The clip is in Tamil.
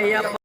అయ్యప్ప